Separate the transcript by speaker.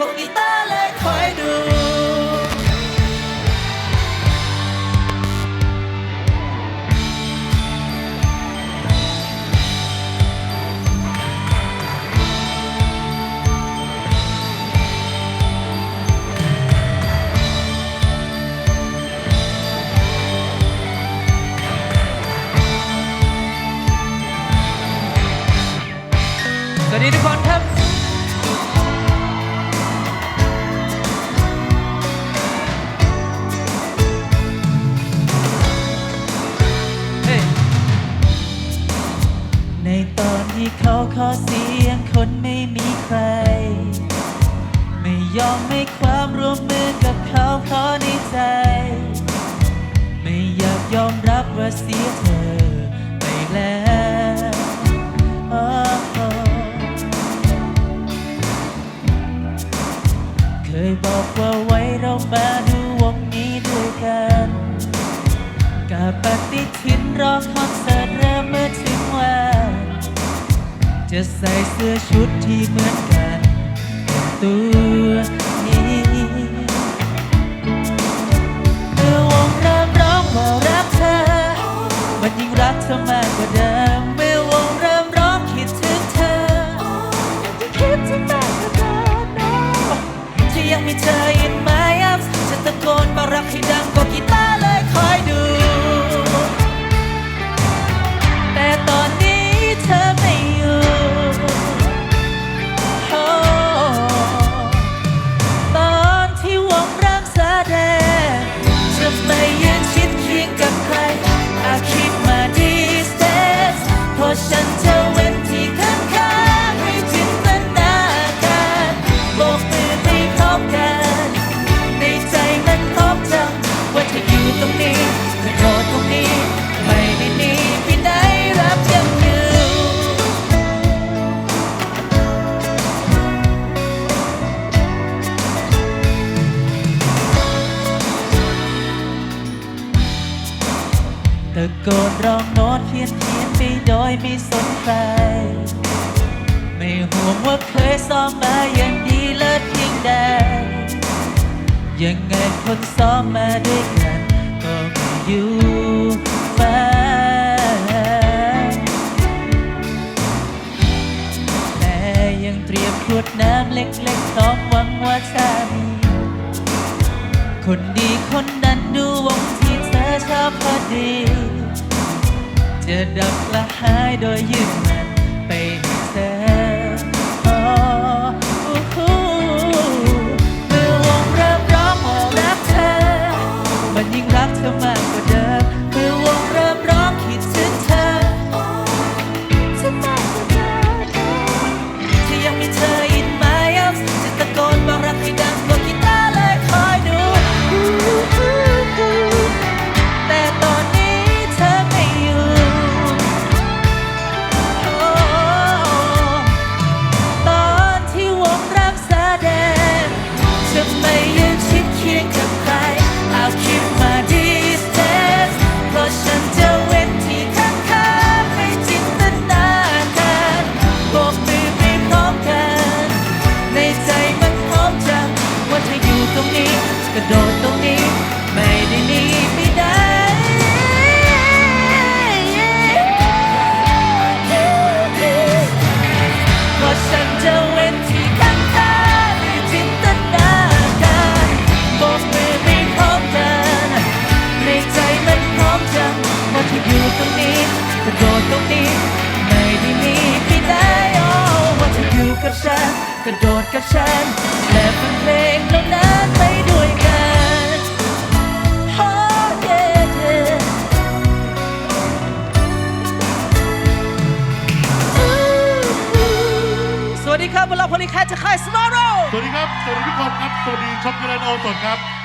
Speaker 1: รั ที่เขาขอเสียงคนไม่มีใคร ไม่ยอมให้ความร่วมมือกับเขาขอในใจ ไม่อยากยอมรับว่าเสียเธอไปแล้วเคยบอกว่าไว้เรามาดูวงนี้ด้วยกันกับปฏิทินรอค จะใส่เสื้อชุดที่เหมือนกันตัว ตะโกนร้องโน้ตเพียนเพียนไปโดยไม่สนใครไม่ห่วงว่าเคยซ้อมมาอย่างดีเลิศเพียงใดยังไงคนซ้อมมาด้วยกันก็ไม่อยู่ฟ้าแต่ยังเตรียมขวดน้ำเล็กๆพร้อมหวังว่าจะมีคนดีคนนั้นดูวงที เธอพอดี จะดับละหายโดยยืดมันไปให้เธอเมื่อวงเริ่มร้องว่ารักเธอ มันยิ่งรักเธอ ดีครับพวกเราพลิแคทจะค่ายสมาร์โร
Speaker 2: สวัสดีครับ สวัสดีทุกคนครับ สวัสดีช็อปเกรนโอสดครับ